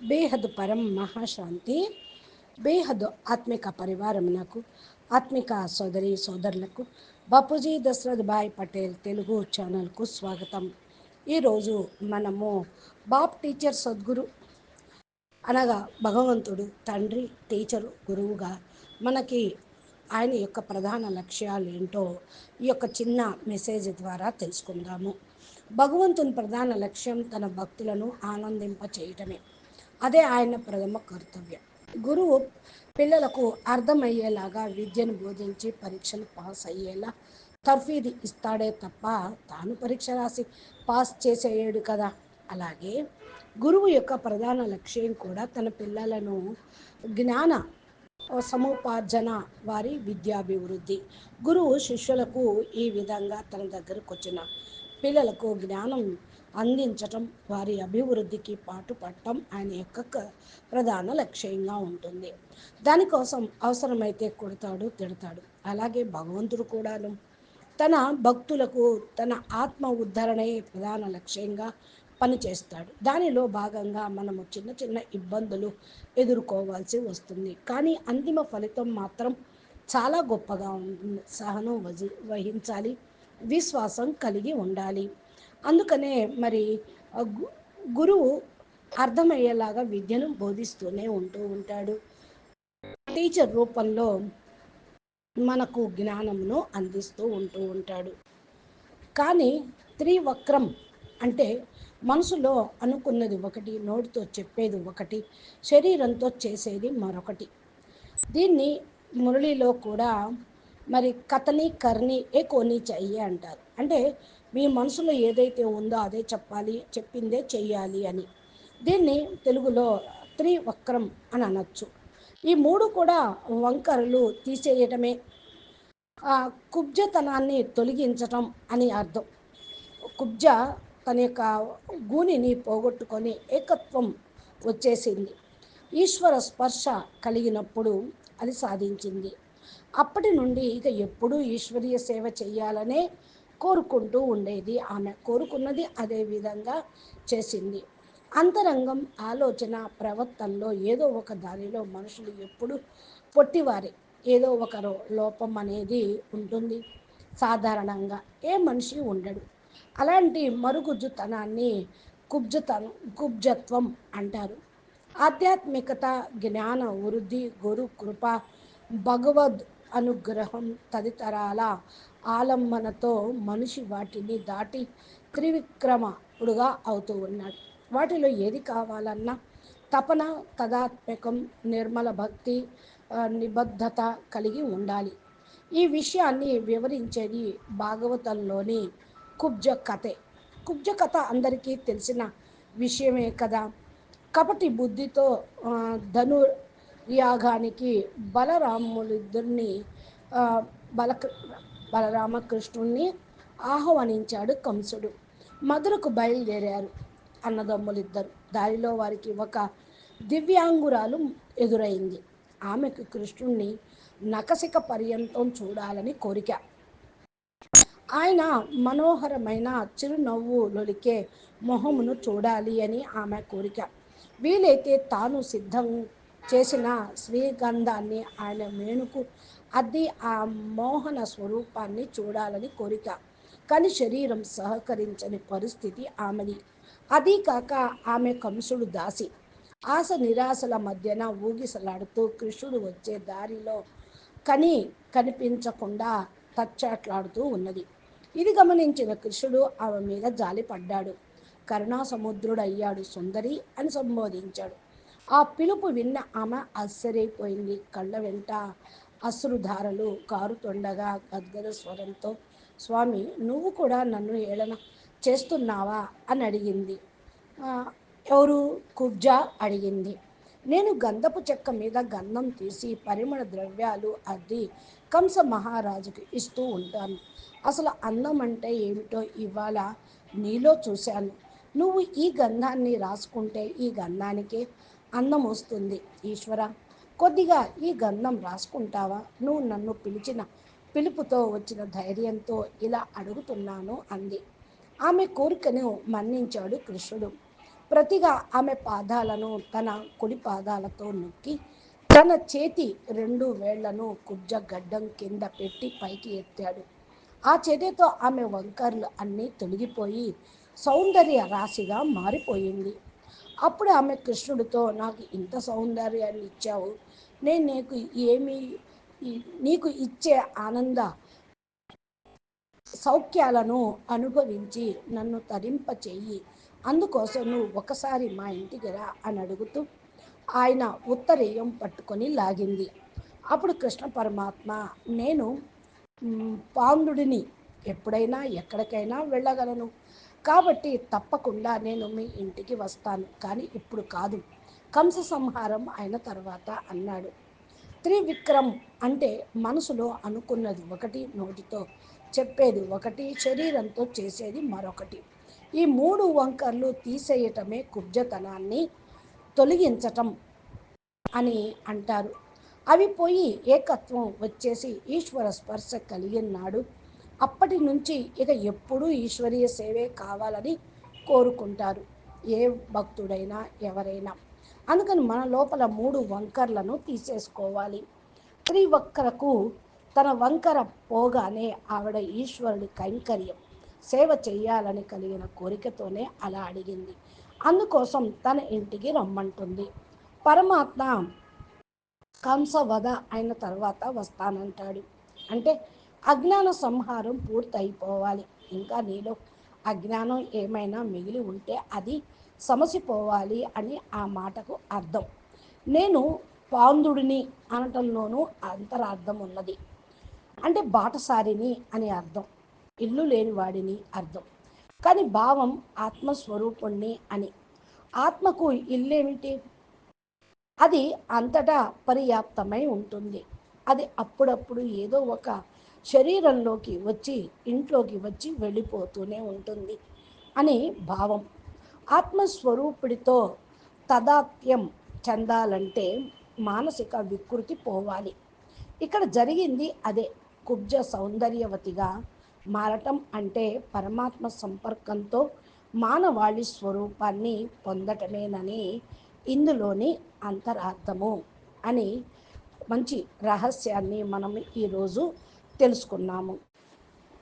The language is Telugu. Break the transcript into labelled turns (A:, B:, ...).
A: బేహద్ పరం మహాశాంతి బేహద్ ఆత్మిక పరివారమునకు ఆత్మిక సోదరి సోదరులకు బాపూజీ దశరథ్ భాయ్ పటేల్ తెలుగు ఛానల్కు స్వాగతం. ఈరోజు మనము బాప్ టీచర్ సద్గురు అనగా భగవంతుడు తండ్రి టీచరు గురువుగా మనకి ఆయన యొక్క ప్రధాన లక్ష్యాలు ఏంటో ఈ యొక్క చిన్న మెసేజ్ ద్వారా తెలుసుకుందాము. భగవంతుని ప్రధాన లక్ష్యం తన భక్తులను ఆనందింప చేయటమే అదే ఆయన ప్రథమ కర్తవ్యం. గురువు పిల్లలకు అర్థమయ్యేలాగా విద్యను బోధించి పరీక్షలు పాస్ అయ్యేలా తర్ఫీది ఇస్తాడే తప్ప తాను పరీక్ష రాసి పాస్ చేసేయడు కదా. అలాగే గురువు యొక్క ప్రధాన లక్ష్యం కూడా తన పిల్లలను జ్ఞాన సముపార్జన వారి విద్యాభివృద్ధి. గురువు శిష్యులకు ఈ విధంగా తన దగ్గరకు వచ్చిన పిల్లలకు జ్ఞానం అందించటం వారి అభివృద్ధికి పాటుపడటం ఆయన యొక్క ప్రధాన లక్ష్యంగా ఉంటుంది. దానికోసం అవసరమైతే కొడతాడు తిడతాడు. అలాగే భగవంతుడు కూడాను తన భక్తులకు తన ఆత్మ ఉద్ధరణే ప్రధాన లక్ష్యంగా పనిచేస్తాడు. దానిలో భాగంగా మనము చిన్న చిన్న ఇబ్బందులు ఎదుర్కోవాల్సి వస్తుంది. కానీ అంతిమ ఫలితం మాత్రం చాలా గొప్పగా ఉంటుంది సహనం వహించాలి విశ్వాసం కలిగి ఉండాలి. అందుకనే మరి గురువు అర్థమయ్యేలాగా విద్యను బోధిస్తూనే ఉంటూ ఉంటాడు. టీచర్ రూపంలో మనకు జ్ఞానమును అందిస్తూ ఉంటూ ఉంటాడు. కానీ త్రివక్రం అంటే మనసులో అనుకున్నది ఒకటి నోటితో చెప్పేది ఒకటి శరీరంతో చేసేది మరొకటి. దీన్ని మురళిలో కూడా మరి కథని కర్ని ఏ కోని చెయ్యి అంటారు. అంటే మీ మనసులో ఏదైతే ఉందో అదే చెప్పాలి చెప్పిందే చెయ్యాలి అని. దీన్ని తెలుగులో త్రివక్రం అని అనొచ్చు. ఈ మూడు కూడా వంకరలు తీసేయటమే. కుబ్జతనాన్ని తొలగించటం అని అర్థం. కుబ్జ తన యొక్క గూనిని పోగొట్టుకొని ఏకత్వం వచ్చేసింది. ఈశ్వర స్పర్శ కలిగినప్పుడు అది సాధించింది. అప్పటి నుండి ఇక ఎప్పుడూ ఈశ్వరీయ సేవ చేయాలనే కోరుకుంటూ ఉండేది ఆమె. కోరుకున్నది అదే విధంగా చేసింది. అంతరంగం ఆలోచన ప్రవర్తనలో ఏదో ఒక దానిలో మనుషులు ఎప్పుడు పొట్టివారే. ఏదో ఒక లోపం అనేది ఉంటుంది. సాధారణంగా ఏ మనిషి ఉండడు. అలాంటి మరుగుజ్జుతనాన్ని కుబ్జతనం కుబ్జత్వం అంటారు. ఆధ్యాత్మికత జ్ఞాన వృద్ధి గురు కృప భగవద్ అనుగ్రహం తదితరాల ఆలంబనతో మనిషి వాటిని దాటి త్రివిక్రముడుగా అవుతూ ఉన్నాడు. వాటిలో ఏది కావాలన్నా తపన తదాత్మకం నిర్మల భక్తి నిబద్ధత కలిగి ఉండాలి. ఈ విషయాన్ని వివరించేది భాగవతంలోని కుబ్జ కథే కుబ్జ కథ అందరికీ తెలిసిన విషయమే కదా. కపటి బుద్ధితో ధను యాగానికి బలరాములిద్దరిని బల బలరామకృష్ణుణ్ణి ఆహ్వానించాడు కంసుడు. మధురకు బయలుదేరారు అన్నదమ్ములిద్దరు. దారిలో వారికి ఒక దివ్యాంగురాలు ఎదురైంది. ఆమెకు కృష్ణుణ్ణి నకసిక పర్యంతం చూడాలని కోరిక. ఆయన మనోహరమైన చిరునవ్వు లొలికే మొహమును చూడాలి అని ఆమె కోరిక. వీలైతే తాను సిద్ధం చేసిన శ్రీగంధాన్ని ఆయన మేనుకు అది ఆ మోహన స్వరూపాన్ని చూడాలని కోరిక. కానీ శరీరం సహకరించని పరిస్థితి ఆమెది. అదీ కాక ఆమె కంసుడు దాసి. ఆశ నిరాశల మధ్యన ఊగిసలాడుతూ కృష్ణుడు వచ్చే దారిలో కని కనిపించకుండా తచ్చాట్లాడుతూ ఉన్నది. ఇది గమనించిన కృష్ణుడు ఆమె మీద జాలిపడ్డాడు. కరుణాసముద్రుడయ్యాడు సుందరి అని సంబోధించాడు. ఆ పిలుపు విన్న ఆమె ఆశ్చర్యపోయింది. కళ్ళ వెంట అశ్రుధారలు కారుతుండగా గద్గద స్వరంతో స్వామి నువ్వు కూడా నన్ను ఏళన చేస్తున్నావా? అని అడిగింది. ఎవరు? కుబ్జా అడిగింది. నేను గంధపు చెక్క మీద గంధం తీసి పరిమళ ద్రవ్యాలు అద్ది కంస మహారాజుకి ఇస్తూ ఉంటాను. అసలు అందం అంటే ఏమిటో ఇవాళ నీలో చూశాను. నువ్వు ఈ గంధాన్ని రాసుకుంటే ఈ గంధానికే అందం వస్తుంది. ఈశ్వర కొద్దిగా ఈ గంధం రాసుకుంటావా? నువ్వు నన్ను పిలిచిన పిలుపుతో వచ్చిన ధైర్యంతో ఇలా అడుగుతున్నాను అంది. ఆమె కోరికను మన్నించాడు కృష్ణుడు. ప్రతిగా ఆమె పాదాలను తన కుడి పాదాలతో నొక్కి తన చేతి రెండు వేళ్ళను కుబ్జ గడ్డం కింద పెట్టి పైకి ఎత్తాడు. ఆ చర్యతో ఆమె వంకర్లు అన్నీ తొలగిపోయి సౌందర్య రాశిగా మారిపోయింది. అప్పుడు ఆమె కృష్ణుడితో నాకు ఇంత సౌందర్యాన్ని ఇచ్చావు. నేను నీకు ఏమి నీకు ఇచ్చే ఆనంద సౌఖ్యాలను అనుభవించి నన్ను తరింప చెయ్యి అందుకోసం నువ్వు ఒకసారి మా ఇంటికి రా అని అడుగుతూ ఆయన ఉత్తరీయం పట్టుకొని లాగింది. అప్పుడు కృష్ణ పరమాత్మ నేను పాండుడిని ఎప్పుడైనా ఎక్కడికైనా వెళ్ళగలను. కాబట్టి తప్పకుండా నేను మీ ఇంటికి వస్తాను. కానీ ఇప్పుడు కాదు. కంస సంహారం అయిన తర్వాత అన్నాడు. త్రివిక్రమ్ అంటే మనసులో అనుకున్నది ఒకటి నోటితో చెప్పేది ఒకటి శరీరంతో చేసేది మరొకటి. ఈ మూడు వంకర్లు తీసేయటమే కుబ్జతనాన్ని తొలగించటం అని అంటారు. అవి పోయి ఏకత్వం వచ్చేసి ఈశ్వర స్పర్శ కలిగినాడు అప్పటి నుంచి ఇక ఎప్పుడూ ఈశ్వరీయ సేవే కావాలని కోరుకుంటారు. ఏ భక్తుడైనా ఎవరైనా. అందుకని మన లోపల మూడు వంకర్లను తీసేసుకోవాలి. త్రివక్కరకు తన వంకర పోగానే ఆవిడ ఈశ్వరుడి కైంకర్యం సేవ చేయాలని కలిగిన కోరికతోనే అలా అడిగింది. అందుకోసం తన ఇంటికి రమ్మంటుంది. పరమాత్మ కంసవధ అయిన తర్వాత వస్తానంటాడు. అంటే అజ్ఞాన సంహారం పూర్తయిపోవాలి. ఇంకా నీలో అజ్ఞానం ఏమైనా మిగిలి ఉంటే అది సమసిపోవాలి అని ఆ మాటకు అర్థం. నేను పాందుడిని అనటంలోనూ అంతరార్థం ఉన్నది. అంటే బాటసారిని అని అర్థం. ఇల్లు లేని వాడిని అర్థం. కానీ భావం ఆత్మస్వరూపుణ్ణి అని. ఆత్మకు ఇల్లేమిటి? అది అంతటా పర్యాప్తమై ఉంటుంది. అది అప్పుడప్పుడు ఏదో ఒక శరీరంలోకి వచ్చి ఇంట్లోకి వచ్చి వెళ్ళిపోతూనే ఉంటుంది అని భావం. ఆత్మస్వరూపుడితో తదాత్యం చెందాలంటే మానసిక వికృతి పోవాలి. ఇక్కడ జరిగింది అదే. కుబ్జ సౌందర్యవతిగా మారటం అంటే పరమాత్మ సంపర్కంతో మానవాళి స్వరూపాన్ని పొందటమేనని ఇందులోని అంతరార్థము అని మంచి రహస్యాన్ని మనం ఈరోజు తెలుసుకున్నాము.